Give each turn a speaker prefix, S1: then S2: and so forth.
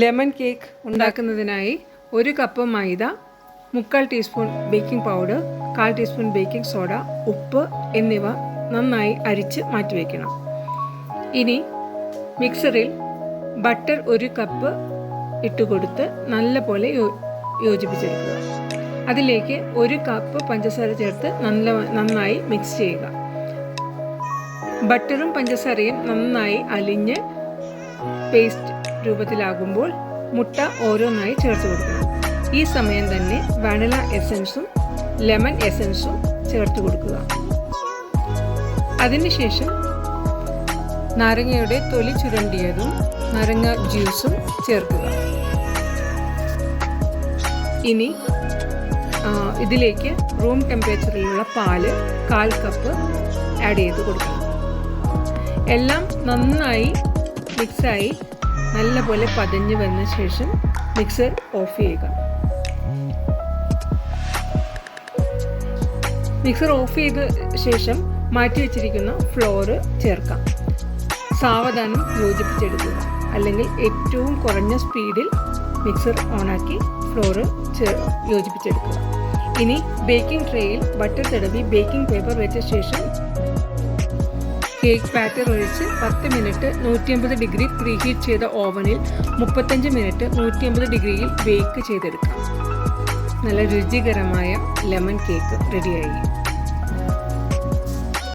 S1: Lemon cake ഉണ്ടാക്കുന്നതിനായി ഒരു cup മൈദ മുക്കാൽ teaspoon baking powder കാൽ ടീസ്പൂൺ ബേക്കിംഗ് സോഡ ഉപ്പ് എന്നിവ നന്നായി അരിച്ച് മാറ്റിവെക്കണം ഇനി മിക്സറിൽ ബട്ടർ ഒരു കപ്പ് ഇട്ട് കൊടുത്ത് നല്ലപോലെ യോജിപ്പിച്ചെടുക്കുക. അതിലേക്ക് ഒരു കപ്പ് പഞ്ചസാര ചേർത്ത് നല്ല നന്നായി മിക്സ് ചെയ്യുക. ബട്ടറും പഞ്ചസാരയും നന്നായി അലിഞ്ഞ് പേസ്റ്റ് രൂപത്തിലാകുമ്പോൾ മുട്ട ഓരോന്നായി ചേർത്ത് കൊടുക്കണം. ഈ സമയം തന്നെ വാനില എസൻസും ലെമൺ എസൻസും ചേർത്ത് കൊടുക്കുക. അതിനുശേഷം നാരങ്ങയുടെ തൊലി ചുരണ്ടിയതും നാരങ്ങ ജ്യൂസും ചേർക്കുക. ഇനി ഇതിലേക്ക് റൂം ടെമ്പറേച്ചറിലുള്ള പാൽ കാൽ കപ്പ് ആഡ് ചെയ്ത് കൊടുക്കുക എല്ലാം നന്നായി മിക്സായി നല്ലപോലെ പതഞ്ഞ് വന്ന ശേഷം മിക്സർ ഓഫ് ചെയ്യുക. മിക്സർ ഓഫ് ചെയ്ത ശേഷം മാറ്റി വെച്ചിരിക്കുന്ന ഫ്ലോറ് ചേർക്കാം. സാവധാനം യോജിപ്പിച്ചെടുക്കുക. അല്ലെങ്കിൽ ഏറ്റവും കുറഞ്ഞ സ്പീഡിൽ മിക്സർ ഓണാക്കി ഫ്ലോറ് യോജിപ്പിച്ചെടുക്കുക. ഇനി ബേക്കിംഗ് ട്രേയിൽ ബട്ടർ തടവി ബേക്കിംഗ് പേപ്പർ വെച്ച ശേഷം കേക്ക് ബാറ്റർ ഒഴിച്ച് പത്ത് മിനിറ്റ് നൂറ്റിയമ്പത് ഡിഗ്രി പ്രീഹീറ്റ് ചെയ്ത ഓവനിൽ മുപ്പത്തഞ്ച് മിനിറ്റ് നൂറ്റിയമ്പത് ഡിഗ്രിയിൽ ബേക്ക് ചെയ്തെടുക്കാം. നല്ല രുചികരമായ ലെമൺ കേക്ക് റെഡിയായി.